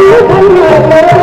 Oh, my God.